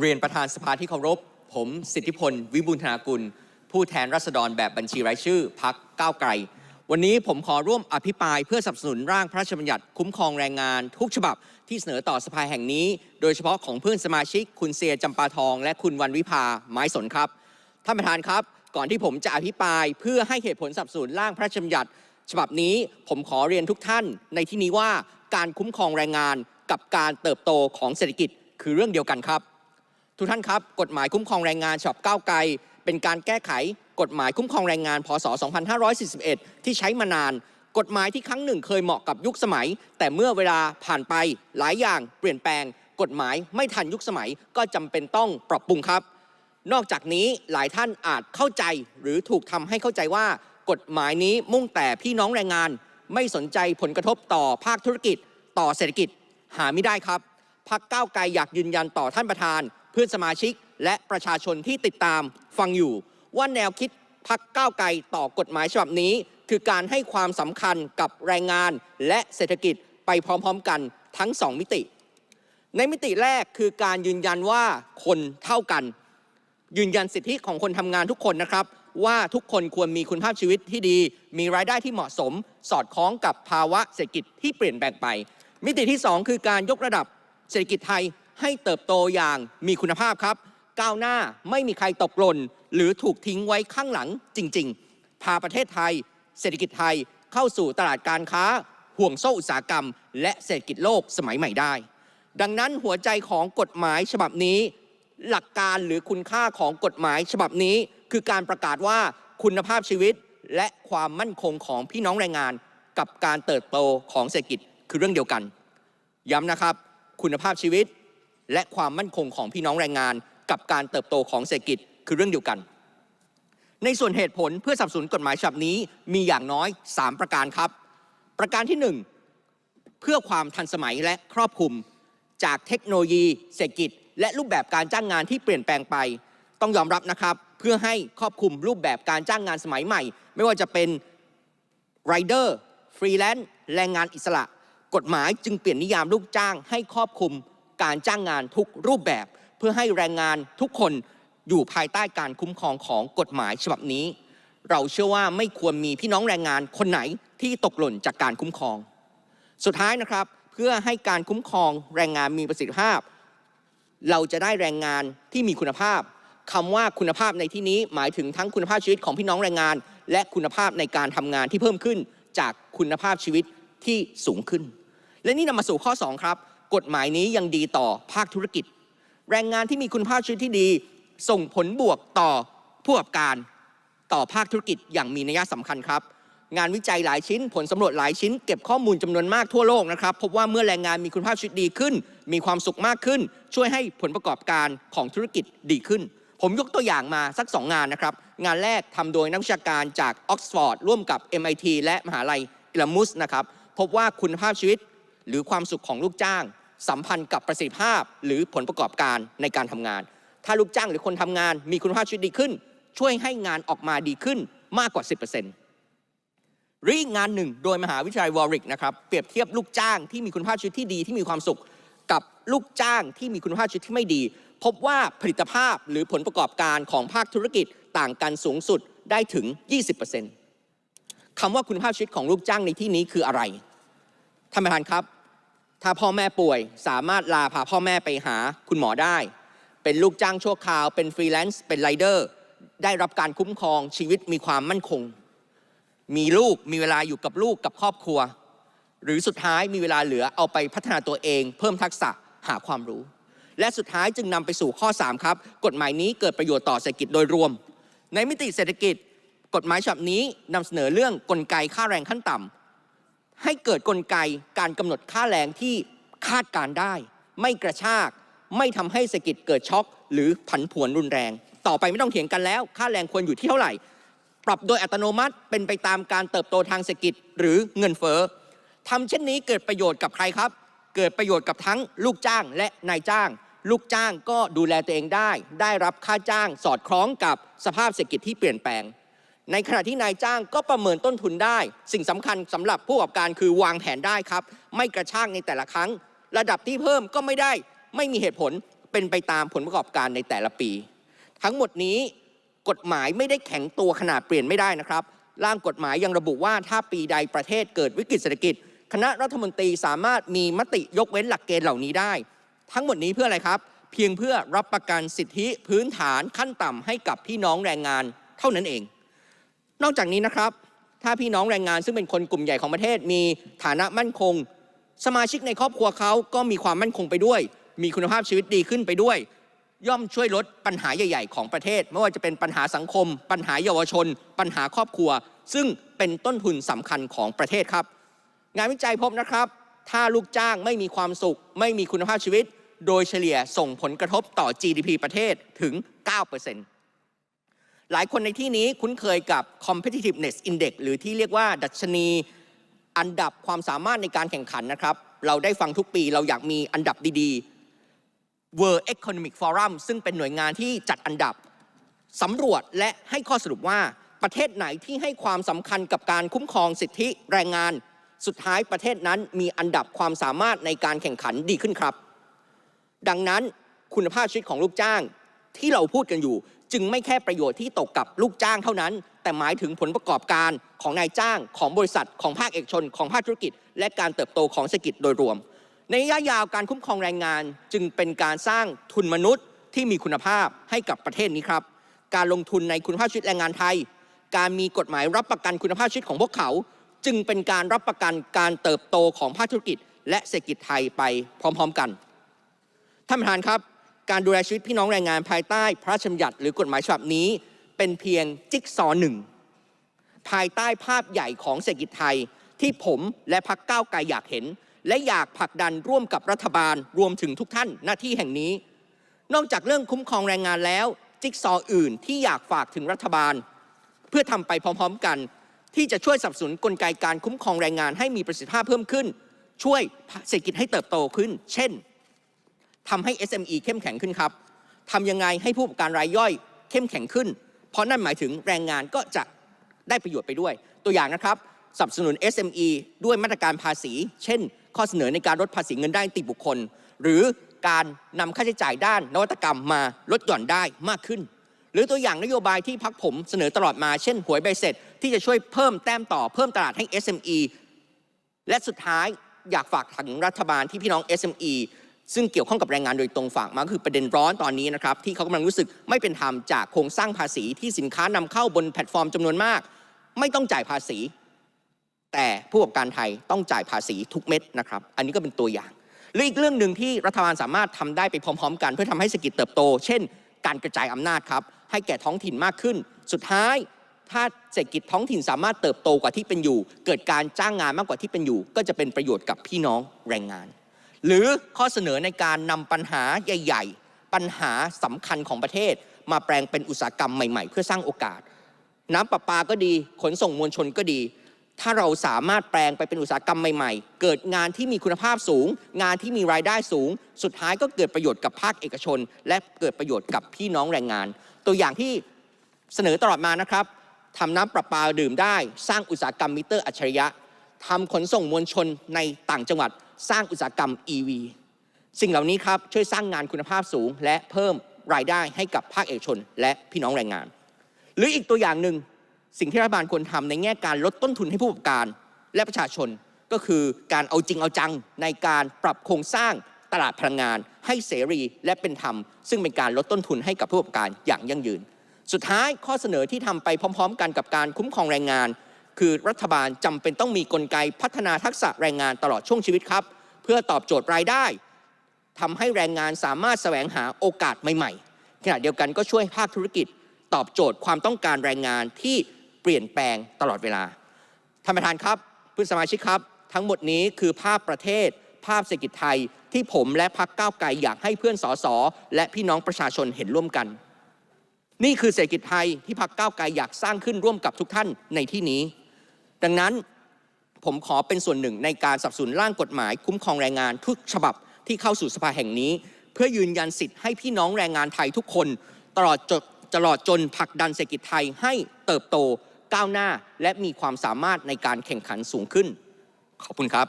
เรียนประธานสภาที่เคารพ ผมสิทธิพล วิบูลธนากุล ผู้แทนรัษฎรแบบบัญชีรายชื่อพักก้าวไกล วันนี้ผมขอร่วมอภิปรายเพื่อสนับสนุนร่างพระราชบัญญัติคุ้มครองแรงงาน ทุกฉบับที่เสนอต่อสภาแห่งนี้ โดยเฉพาะของเพื่อนสมาชิก คุณเซียจำปาทอง และคุณวันวิภาไม้สนครับท่านประธานครับ ก่อนที่ผมจะอภิปรายเพื่อให้เหตุผลสนับสนุนร่างพระราชบัญญัติ ฉบับนี้ผมขอเรียนทุกท่านในที่นี้ว่าการคุ้มครองแรงงานกับการเติบโตของเศรษฐกิจคือเรื่องเดียวกันครับ ทุกท่านครับ กฎหมายคุ้มครองแรงงานฉบับก้าวไกล เป็นการแก้ไขกฎหมายคุ้มครองแรงงาน พศ 2541 ที่ใช้มานาน กฎหมายที่ครั้งหนึ่งเคยเหมาะกับยุคสมัย แต่เมื่อเวลาผ่านไปหลายอย่างเปลี่ยนแปลง กฎหมายไม่ทันยุคสมัยก็จำเป็นต้องปรับปรุงครับ นอกจากนี้หลายท่านอาจเข้าใจหรือถูกทำให้เข้าใจว่า กฎหมายนี้มุ่งแต่พี่น้องแรงงาน ไม่สนใจผลกระทบต่อภาคธุรกิจ ต่อเศรษฐกิจหาไม่ได้ครับพักก้าวไกลอยากยืนยันต่อท่านประธาน เพื่อนสมาชิกและประชาชนที่ติดตามฟังอยู่ ว่าแนวคิดพักก้าวไกลต่อกฎหมายฉบับนี้ คือการให้ความสำคัญกับแรงงานและเศรษฐกิจไปพร้อมๆกันทั้งสองมิติ ในมิติแรกคือการยืนยันว่าคนเท่ากัน ยืนยันสิทธิของคนทำงานทุกคนนะครับ ว่าทุกคนควรมีคุณภาพชีวิตที่ดี มีรายได้ที่เหมาะสม สอดคล้องกับภาวะเศรษฐกิจที่เปลี่ยนแปลงไป มิติที่ 2 คือการยกระดับเศรษฐกิจไทย ให้เติบโตอย่างมีคุณภาพครับ ก้าวหน้าไม่มีใครตกหล่นหรือถูกทิ้งไว้ข้างหลังจริง ๆ พาประเทศไทย เศรษฐกิจไทยเข้าสู่ตลาดการค้า ห่วงโซ่อุตสาหกรรม และเศรษฐกิจโลกสมัยใหม่ได้ ดังนั้นหัวใจของกฎหมายฉบับนี้ หลักการหรือคุณค่าของกฎหมายฉบับนี้ คือการประกาศว่าคุณภาพชีวิตและความมั่นคงของพี่น้องแรงงาน กับการเติบโตของเศรษฐกิจคือเรื่องเดียวกัน ย้ำนะครับ คุณภาพชีวิต และความมั่นคงของพี่น้องแรงงาน กับการเติบโตของเศรษฐกิจคือเรื่องเดียวกัน ในส่วนเหตุผลเพื่อสนับสนุนกฎหมายฉบับนี้มีอย่างน้อย 3 ประการครับ ประการที่ 1 เพื่อความทันสมัยและครอบคลุม จากเทคโนโลยีเศรษฐกิจ และรูปแบบการจ้างงานที่เปลี่ยนแปลงไป ต้องยอมรับนะครับเพื่อให้ครอบคลุมรูปแบบการจ้างงานสมัยใหม่ ไม่ว่าจะเป็นไรเดอร์ฟรีแลนซ์แรงงานอิสระ กฎหมายจึงเปลี่ยนนิยามลูกจ้างให้ครอบคลุม การจ้างงานทุกรูปแบบ เพื่อให้แรงงานทุกคนอยู่ภายใต้การคุ้มครองของกฎหมายฉบับนี้ เราเชื่อว่าไม่ควรมีพี่น้องแรงงานคนไหนที่ตกหล่นจากการคุ้มครอง สุดท้ายนะครับ เพื่อให้การคุ้มครองแรงงานมีประสิทธิภาพ เราจะได้แรงงานที่มีคุณภาพคำว่าคุณภาพในที่นี้หมายถึงทั้งคุณภาพชีวิตของพี่น้องแรงงาน และคุณภาพในการทำงานที่เพิ่มขึ้นจากคุณภาพชีวิตที่สูงขึ้น และนี่นำมาสู่ข้อ 2 ครับ กฎหมายนี้ยังดีต่อภาคธุรกิจ แรงงานที่มีคุณภาพชีวิตที่ดี ส่งผลบวกต่อผู้ประกอบการต่อภาคธุรกิจอย่างมีนัยสำคัญครับ งานวิจัยหลายชิ้น ผลสำรวจหลายชิ้น เก็บข้อมูลจำนวนมากทั่วโลกนะครับ พบว่าเมื่อแรงงานมีคุณภาพชีวิตดีขึ้น มีความสุขมากขึ้น ช่วยให้ผลประกอบการของธุรกิจดีขึ้น ผมยกตัวอย่างมาสัก 2 งานนะครับ งานแรกทำโดยนักวิชาการจากออกซฟอร์ดร่วมกับ MIT และมหาลัยอิลามุสนะครับพบว่าคุณภาพชีวิต หรือความสุขของลูกจ้าง สัมพันธ์กับประสิทธิภาพ หรือผลประกอบการในการทำงาน ถ้าลูกจ้างหรือคนทำงานมีคุณภาพชีวิตดีขึ้น ช่วยให้งานออกมาดีขึ้นมากกว่า 10%หรืออีกงานหนึ่งโดยมหาวิทยาลัยวอริกนะครับเปรียบเทียบลูกจ้างที่มีคุณภาพชีวิตที่ดีที่มีความสุข กับลูกจ้างที่มีคุณภาพชีวิตที่ไม่ดี พบว่าผลิตภาพหรือผลประกอบการของภาคธุรกิจต่างกันสูงสุดได้ถึง 20%คำว่าคุณภาพชีวิตของลูกจ้างในที่นี้คืออะไร ท่านประธานครับ ถ้าพ่อแม่ป่วยสามารถลาพาพ่อแม่ไปหาคุณหมอได้ เป็นลูกจ้างชั่วคราว เป็นฟรีแลนซ์ เป็นไรเดอร์ ได้รับการคุ้มครองชีวิตมีความมั่นคง มีลูกมีเวลาอยู่กับลูกกับครอบครัว หรือสุดท้ายมีเวลาเหลือเอาไปพัฒนาตัวเอง เพิ่มทักษะหาความรู้ และสุดท้ายจึงนำไปสู่ข้อ 3 ครับ กฎหมายนี้เกิดประโยชน์ต่อเศรษฐกิจโดยรวม ในมิติเศรษฐกิจ กฎหมายฉบับนี้นำเสนอเรื่องกลไกค่าแรงขั้นต่ำ ให้เกิดกลไกการกำหนดค่าแรงที่คาดการได้ ไม่กระชาก ไม่ทำให้เศรษฐกิจเกิดช็อกหรือผันผวนรุนแรง ต่อไปไม่ต้องเถียงกันแล้ว ค่าแรงควรอยู่ที่เท่าไหร่ ปรับโดยอัตโนมัติเป็นไปตามการเติบโตทางเศรษฐกิจหรือเงินเฟ้อทำเช่นนี้เกิดประโยชน์กับใครครับ เกิดประโยชน์กับทั้งลูกจ้างและนายจ้าง ลูกจ้างก็ดูแลตัวเองได้ ได้รับค่าจ้างสอดคล้องกับสภาพเศรษฐกิจที่เปลี่ยนแปลง ในขณะที่นายจ้างก็ประเมินต้นทุนได้ สิ่งสำคัญสำหรับผู้ประกอบการคือวางแผนได้ครับ ไม่กระชากในแต่ละครั้ง ระดับที่เพิ่มก็ไม่ได้ ไม่มีเหตุผลเป็นไปตามผลประกอบการในแต่ละปี ทั้งหมดนี้กฎหมายไม่ได้แข็งตัวขนาดเปลี่ยนไม่ได้นะครับ ร่างกฎหมายยังระบุว่าถ้าปีใดประเทศเกิดวิกฤตเศรษฐกิจ คณะรัฐมนตรีสามารถมีมติยกเว้นหลักเกณฑ์เหล่านี้ได้ ทั้งหมดนี้เพื่ออะไรครับ เพียงเพื่อรับประกันสิทธิพื้นฐานขั้นต่ำให้กับพี่น้องแรงงานเท่านั้นเอง นอกจากนี้นะครับ ถ้าพี่น้องแรงงานซึ่งเป็นคนกลุ่มใหญ่ของประเทศ มีฐานะมั่นคง สมาชิกในครอบครัวเขาก็มีความมั่นคงไปด้วย มีคุณภาพชีวิตดีขึ้นไปด้วย ย่อมช่วยลดปัญหาใหญ่ ๆ ของประเทศ ไม่ว่าจะเป็นปัญหาสังคม ปัญหาเยาวชน ปัญหาครอบครัว ซึ่งเป็นต้นทุนสำคัญของประเทศครับ งานวิจัยพบนะครับ ถ้าลูกจ้างไม่มีความสุข ไม่มีคุณภาพชีวิต โดยเฉลี่ยส่งผลกระทบต่อ GDP ประเทศถึง 9% หลายคนในที่นี้คุ้นเคยกับ competitiveness index หรือที่เรียกว่าดัชนีอันดับความสามารถในการแข่งขันนะครับ เราได้ฟังทุกปีเราอยากมีอันดับดีๆ World Economic Forum ซึ่งเป็นหน่วยงานที่จัดอันดับสำรวจและให้ข้อสรุปว่าประเทศไหนที่ให้ความสำคัญกับการคุ้มครองสิทธิแรงงาน สุดท้ายประเทศนั้นมีอันดับความสามารถในการแข่งขันดีขึ้นครับ ดังนั้นคุณภาพชีวิตของลูกจ้างที่เราพูดกันอยู่ จึงไม่แค่ประโยชน์ที่ตกกับลูกจ้างเท่านั้น แต่หมายถึงผลประกอบการของนายจ้างของบริษัทของภาคเอกชน ของภาคธุรกิจ และการเติบโตของเศรษฐกิจโดยรวม ในระยะยาวการคุ้มครองแรงงาน จึงเป็นการสร้างทุนมนุษย์ที่มีคุณภาพให้กับประเทศนี้ครับ การลงทุนในคุณภาพชีวิตแรงงานไทย การมีกฎหมายรับประกันคุณภาพชีวิตของพวกเขา จึงเป็นการรับประกันการเติบโตของภาคธุรกิจ และเศรษฐกิจไทยไปพร้อม ๆ กันท่านประธานครับ การดูแลชีวิตพี่น้องแรงงานภายใต้ พระราชบัญญัติหรือกฎหมายฉบับนี้ เป็นเพียงจิ๊กซอหนึ่งภายใต้ภาพใหญ่ของเศรษฐกิจไทยที่ผมและพักก้าวไกลอยากเห็น และอยากผลักดันร่วมกับรัฐบาลรวมถึงทุกท่านหน้าที่แห่งนี้ นอกจากเรื่องคุ้มครองแรงงานแล้ว จิ๊กซออื่นที่อยากฝากถึงรัฐบาล เพื่อทำไปพร้อมๆกัน ที่จะช่วยสนับสนุนกลไกการคุ้มครองแรงงานให้มีประสิทธิภาพเพิ่มขึ้น ช่วยเศรษฐกิจให้เติบโตขึ้น เช่น ทำให้ SME เข้มแข็งขึ้นครับทำยังไงให้ผู้ประกอบการรายย่อยเข้มแข็งขึ้น เพราะนั่นหมายถึงแรงงานก็จะได้ประโยชน์ไปด้วย ตัวอย่างนะครับสนับสนุน SME ด้วยมาตรการภาษี เช่น ข้อเสนอในการลดภาษีเงินได้นิติบุคคล หรือการนำค่าใช้จ่ายด้านนวัตกรรมมาลดหย่อนได้มากขึ้น หรือตัวอย่างนโยบายที่พักผมเสนอตลอดมาเช่นหวยใบเสร็จ ที่จะช่วยเพิ่มแต้มต่อเพิ่มตลาดให้ SME และสุดท้ายอยากฝากถึงรัฐบาลที่พี่น้อง SME ซึ่งเกี่ยวข้องกับแรงงานโดยตรงฝากมาคือประเด็นร้อนตอนนี้นะครับที่เขากำลังรู้สึกไม่เป็นธรรมจากโครงสร้างภาษีที่สินค้านำเข้าบนแพลตฟอร์มจำนวนมาก ไม่ต้องจ่ายภาษี แต่ผู้ประกอบการไทยต้องจ่ายภาษีทุกเม็ดนะครับ อันนี้ก็เป็นตัวอย่างหรืออีกเรื่องหนึ่งที่รัฐบาลสามารถทำได้ไปพร้อม ๆ กัน เพื่อทำให้เศรษฐกิจเติบโต เช่น การกระจายอำนาจครับให้แก่ท้องถิ่นมากขึ้น สุดท้ายถ้าเศรษฐกิจท้องถิ่นสามารถเติบโตกว่าที่เป็นอยู่ เกิดการจ้างงานมากกว่าที่เป็นอยู่ ก็จะเป็นประโยชน์กับพี่น้องแรงงาน หรือข้อเสนอในการนำปัญหาใหญ่ ๆ ปัญหาสำคัญของประเทศ มาแปลงเป็นอุตสาหกรรมใหม่ ๆ เพื่อสร้างโอกาส น้ำประปาก็ดี ขนส่งมวลชนก็ดี ถ้าเราสามารถแปลงไปเป็นอุตสาหกรรมใหม่ ๆ เกิดงานที่มีคุณภาพสูง งานที่มีรายได้สูง สุดท้ายก็เกิดประโยชน์กับภาคเอกชน และเกิดประโยชน์กับพี่น้องแรงงาน ตัวอย่างที่เสนอตลอดมานะครับทำน้ำประปาดื่มได้ สร้างอุตสาหกรรมมิเตอร์อัจฉริยะทำขนส่งมวลชนในต่างจังหวัด สร้างอุตสาหกรรม EV สิ่งเหล่านี้ครับช่วยสร้างงานคุณภาพสูง และเพิ่มรายได้ให้กับภาคเอกชน และพี่น้องแรงงาน หรืออีกตัวอย่างหนึ่งสิ่งที่รัฐบาลควรทำในแง่การลดต้นทุนให้ผู้ประกอบการ และประชาชนก็คือการเอาจริงเอาจังในการปรับโครงสร้างตลาดพลังงาน ให้เสรีและเป็นธรรม ซึ่งเป็นการลดต้นทุนให้กับผู้ประกอบการอย่างยั่งยืน สุดท้ายข้อเสนอที่ทำไปพร้อม ๆ กันกับการคุ้มครองแรงงาน คือรัฐบาลจำเป็นต้องมีกลไกพัฒนาทักษะแรงงานตลอดช่วงชีวิตครับ เพื่อตอบโจทย์รายได้ทำให้แรงงานสามารถแสวงหาโอกาสใหม่ๆขณะเดียวกันก็ช่วยภาคธุรกิจ ตอบโจทย์ความต้องการแรงงานที่เปลี่ยนแปลงตลอดเวลาท่านประธานครับเพื่อนสมาชิกครับ ทั้งหมดนี้คือภาพประเทศ ภาพเศรษฐกิจไทยที่ผมและพักก้าวไกลอยากให้เพื่อนสสและพี่น้องประชาชนเห็นร่วมกัน นี่คือเศรษฐกิจไทยที่พักก้าวไกลอยากสร้างขึ้นร่วมกับทุกท่านในที่นี้ ดังนั้นผมขอเป็นส่วนหนึ่งในการสนับสนุนร่างกฎหมาย คุ้มครองแรงงานทุกฉบับที่เข้าสู่สภาแห่งนี้ เพื่อยืนยันสิทธิ์ให้พี่น้องแรงงานไทยทุกคน ตลอดจนตลอดจนผลักดันเศรษฐกิจไทยให้เติบโตก้าวหน้า และมีความสามารถในการแข่งขันสูงขึ้น ขอบคุณครับ